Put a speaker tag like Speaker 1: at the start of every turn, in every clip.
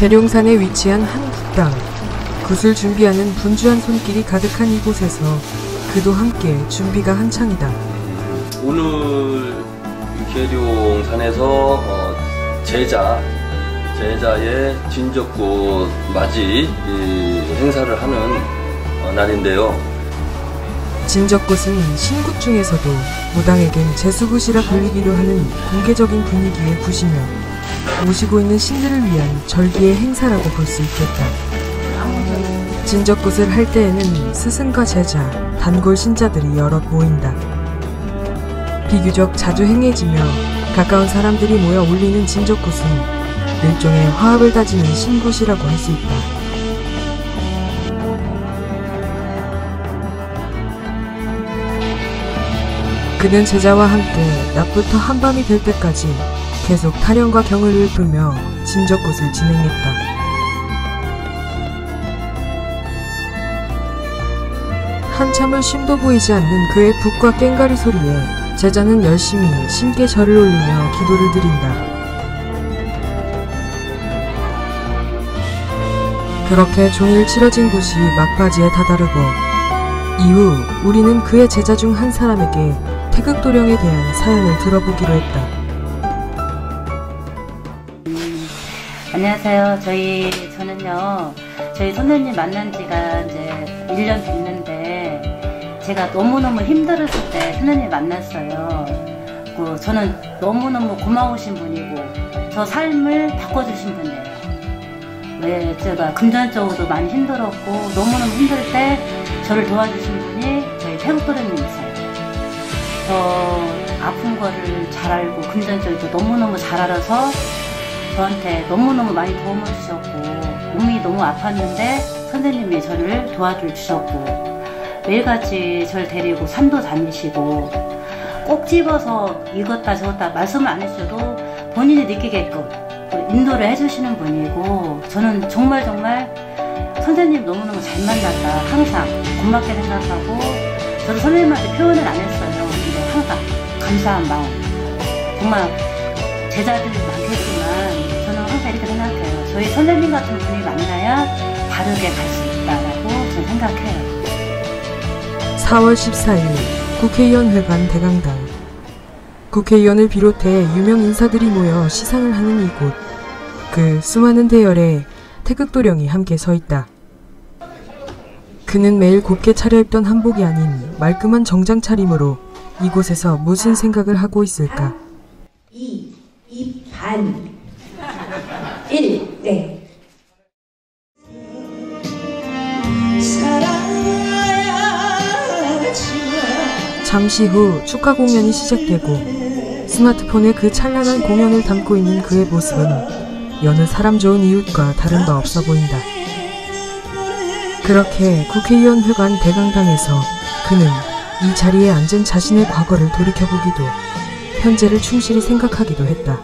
Speaker 1: 계룡산에 위치한 한 국당. 굿을 준비하는 분주한 손길이 가득한 이곳에서 그도 함께 준비가 한창이다.
Speaker 2: 오늘 계룡산에서 어, 제자 제자의 진적꽃 맞이 이 행사를 하는 어, 날인데요.
Speaker 1: 진적굿은 신굿 중에서도 무당에겐 제수굿이라 불리기도 하는 공개적인 분위기의 굿이며 모시고 있는 신들을 위한 절기의 행사라고 볼 수 있겠다. 진적굿을 할 때에는 스승과 제자, 단골 신자들이 여럿 모인다. 비교적 자주 행해지며 가까운 사람들이 모여 올리는 진적굿은 일종의 화합을 다지는 신굿이라고 할 수 있다. 그는 제자와 함께 낮부터 한밤이 될 때까지 계속 타령과 경을 읊으며 진적굿을 진행했다. 한참을 쉼도 보이지 않는 그의 북과 깽가리 소리에 제자는 열심히 신께 절을 올리며 기도를 드린다. 그렇게 종일 치러진 곳이 막바지에 다다르고 이후 우리는 그의 제자 중 한 사람에게 태극도령에 대한 사연을 들어보기로 했다.
Speaker 3: 안녕하세요. 저희 저는요. 저희 선생님 만난 지가 이제 1년 됐는데 제가 너무너무 힘들었을 때 선생님 만났어요. 그 저는 너무너무 고마우신 분이고 저 삶을 바꿔주신 분이에요. 왜 제가 금전적으로도 많이 힘들었고 너무너무 힘들 때 저를 도와주신 분이 저희 태국도련님이세요. 저 아픈 거를 잘 알고 금전적으로 너무너무 잘 알아서 저한테 너무너무 많이 도움을 주셨고 몸이 너무 아팠는데 선생님이 저를 도와줄 주셨고 매일같이 저를 데리고 산도 다니시고 꼭 집어서 이것다 저것다 말씀을 안 해주셔도 본인이 느끼게끔 또 인도를 해주시는 분이고 저는 정말 정말 선생님 너무너무 잘 만났다. 항상 고맙게 생각하고 저도 선생님한테 표현을 안 했어요. 근데 항상 감사한 마음. 정말 제자들이 많겠지만 저희 선생님 같은 분이 만나야 바르게 갈 수 있다라고 저는 생각해요.
Speaker 1: 4월 14일 국회의원 회관 대강당. 국회의원을 비롯해 유명 인사들이 모여 시상을 하는 이곳. 그 수많은 대열에 태극도령이 함께 서 있다. 그는 매일 곱게 차려입던 한복이 아닌 말끔한 정장 차림으로 이곳에서 무슨 생각을 하고 있을까?
Speaker 4: 2, 2, 반, 1, 네.
Speaker 1: 잠시 후 축하 공연이 시작되고 스마트폰에 그 찬란한 공연을 담고 있는 그의 모습은 여느 사람 좋은 이웃과 다른 바 없어 보인다. 그렇게 국회의원 회관 대강당에서 그는 이 자리에 앉은 자신의 과거를 돌이켜보기도 현재를 충실히 생각하기도 했다.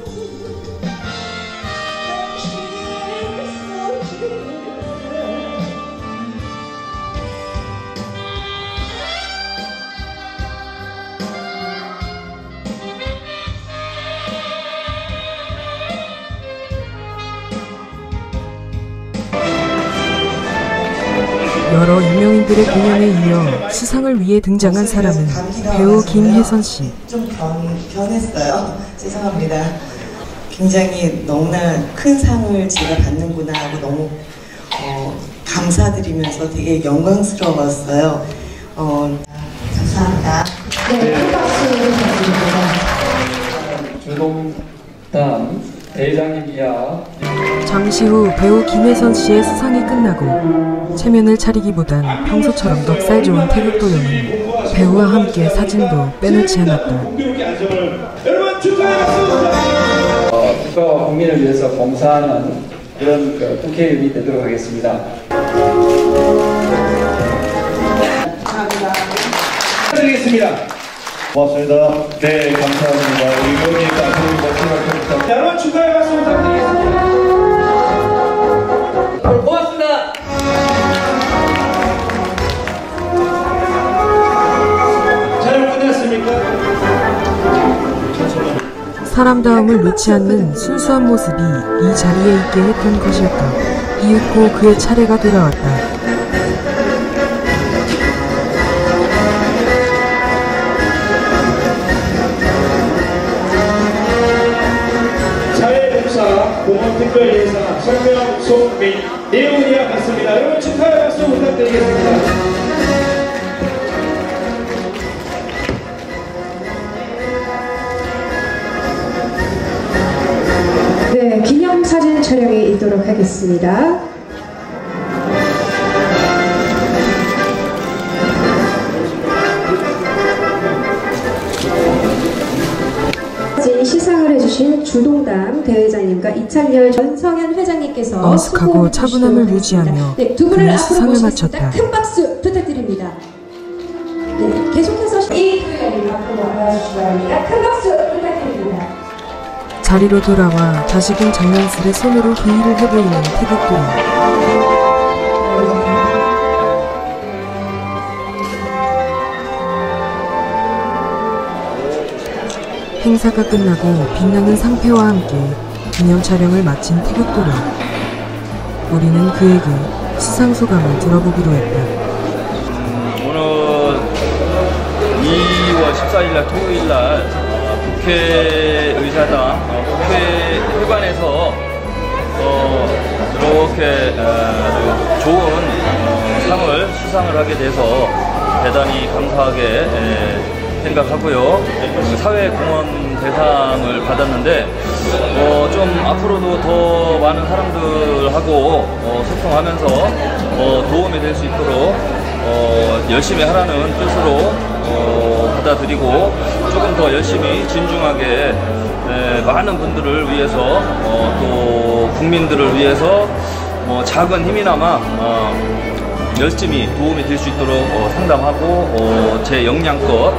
Speaker 1: 여러 유명인들의 공연에 이어 수상을 위해 등장한 사람은 배우 김혜선 씨.
Speaker 5: 좀 변, 변했어요. 죄송합니다. 굉장히 너무나 큰 상을 제가 받는구나 하고 너무 어, 감사드리면서 되게 영광스러웠어요. 어, 감사합니다.
Speaker 6: 주동단 대장님 이하
Speaker 1: 잠시 후 배우 김혜선 씨의 수상이 끝나고 체면을 차리기보단 평소처럼 넉살 좋은 태극 도령은 배우와 함께 사진도 빼놓지 않았다.
Speaker 6: 어, 국가와 국민을 위해서 봉사하는 그런 그 국회의원이 되도록 하겠습니다. 드리겠습니다.
Speaker 7: 고맙습니다. 네, 감사합니다. 우리 의원님
Speaker 1: 사람다움을 놓지 않는 순수한 모습이 이 자리에 있게 했던 것일까. 이윽고 그의 차례가 돌아왔다.
Speaker 6: 공원특별예산 설명 송민 예훈이와 같습니다. 여러분 축하의 박수 부탁드리겠습니다.
Speaker 4: 촬영이 있도록 하겠습니다. 시상을 해주신 주동담 대회장님과 이창열 전성현 회장님께서 수고해
Speaker 1: 차분함을 유지하며.
Speaker 4: 네, 두 분을
Speaker 1: 수상을. 마쳤다.
Speaker 4: 큰 박수 부탁드립니다. 네, 계속해서 이 투자를 앞으로 나와주시기 바랍니다. 큰 박수.
Speaker 1: 자리로 돌아와 다시금 장난스레 손으로 회의를 해보이는 태극도령. 행사가 끝나고 빛나는 상패와 함께 기념 촬영을 마친 태극도령. 우리는 그에게 수상 소감을 들어보기로 했다.
Speaker 2: 오늘 2월 14일 날 토요일 날 어, 국회 의사당 어, 국회 회관에서 어, 이렇게 어, 좋은 어, 상을 수상을 하게 돼서 대단히 감사하게 에, 생각하고요. 그 사회공헌 대상을 받았는데 어, 좀 앞으로도 더 많은 사람들하고 어, 소통하면서 어, 도움이 될 수 있도록 어, 열심히 하라는 뜻으로 어, 받아들이고 조금 더 열심히 진중하게 에, 많은 분들을 위해서 어, 또 국민들을 위해서 뭐 작은 힘이나마 어, 열심히 도움이 될 수 있도록 어, 상담하고 어, 제 역량껏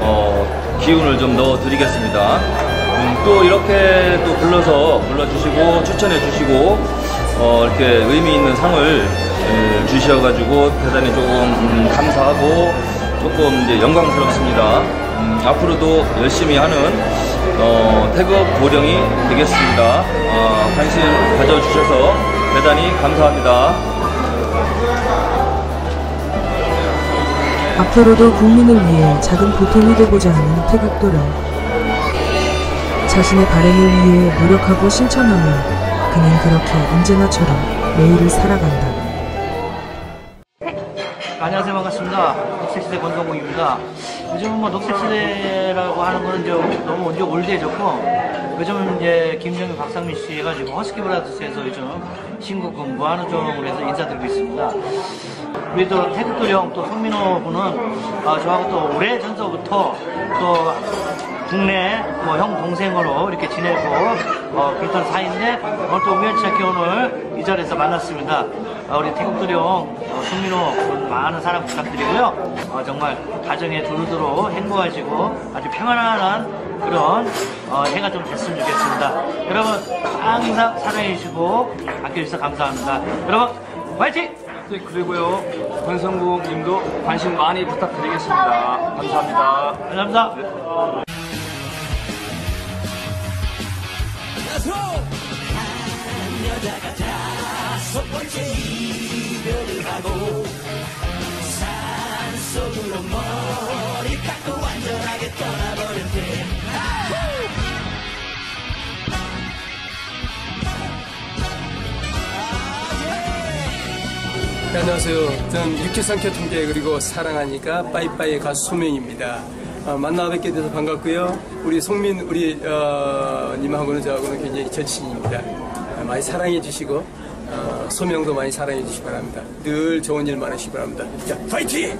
Speaker 2: 어, 기운을 좀 넣어드리겠습니다. 음, 또 이렇게 또 불러서 불러주시고 추천해 주시고 어, 이렇게 의미 있는 상을 에, 주셔가지고 대단히 조금 음, 감사하고 조금 이제 영광스럽습니다. 음, 앞으로도 열심히 하는 어, 태극 도령이 되겠습니다. 어, 관심 가져주셔서 대단히 감사합니다.
Speaker 1: 앞으로도 국민을 위해 작은 보탬이 되고자 하는 태극도령. 자신의 바램을 위해 노력하고 실천하며 그는 그렇게 언제나처럼 매일을 살아간다.
Speaker 8: 안녕하세요 반갑습니다 녹색시대 권성국입니다 요즘은 뭐 녹색시대라고 하는 거는 좀 너무 이제 올드해졌고 요즘은 이제 김정일 박상민 씨 해가지고 허스키 브라더스에서 요즘 신곡 공부하는 종을 해서 인사드리고 있습니다 우리 또 태극도령 또 송민호 분은 어, 저하고 또 오래 전서부터 또 국내 뭐 형 동생으로 이렇게 지내고 어, 그렇던 사이인데 오늘 또 우연치 않게 오늘 이 자리에서 만났습니다. 어, 우리 태국도령 어, 송민호 분 많은 사랑 부탁드리고요. 어, 정말 가정에 두루두루 행복하시고 아주 평안한 그런 어, 해가 좀 됐으면 좋겠습니다. 여러분 항상 사랑해 주시고 아껴주셔서 감사합니다. 여러분 화이팅!
Speaker 9: 네, 그리고요 권성국 님도 관심 많이 부탁드리겠습니다. 감사합니다.
Speaker 8: 감사합니다.
Speaker 10: 네, 안녕하세요. 저는 육지상쾌 통계 그리고 사랑하니까 빠이빠이의 가수 소명입니다. 어, 만나 뵙게 돼서 반갑고요. 우리 송민 우리 어, 님하고는 저하고는 굉장히 절친입니다. 어, 많이 사랑해 주시고 어, 소명도 많이 사랑해 주시기 바랍니다. 늘 좋은 일 많으시기 바랍니다. 자, 파이팅!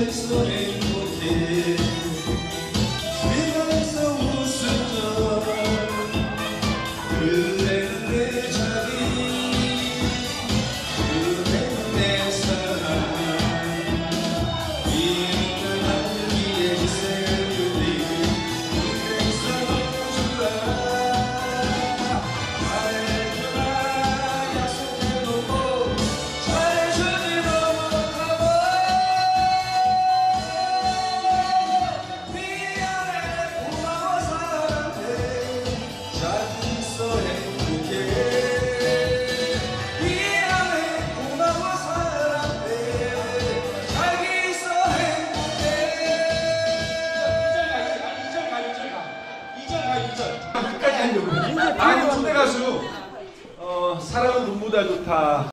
Speaker 11: 있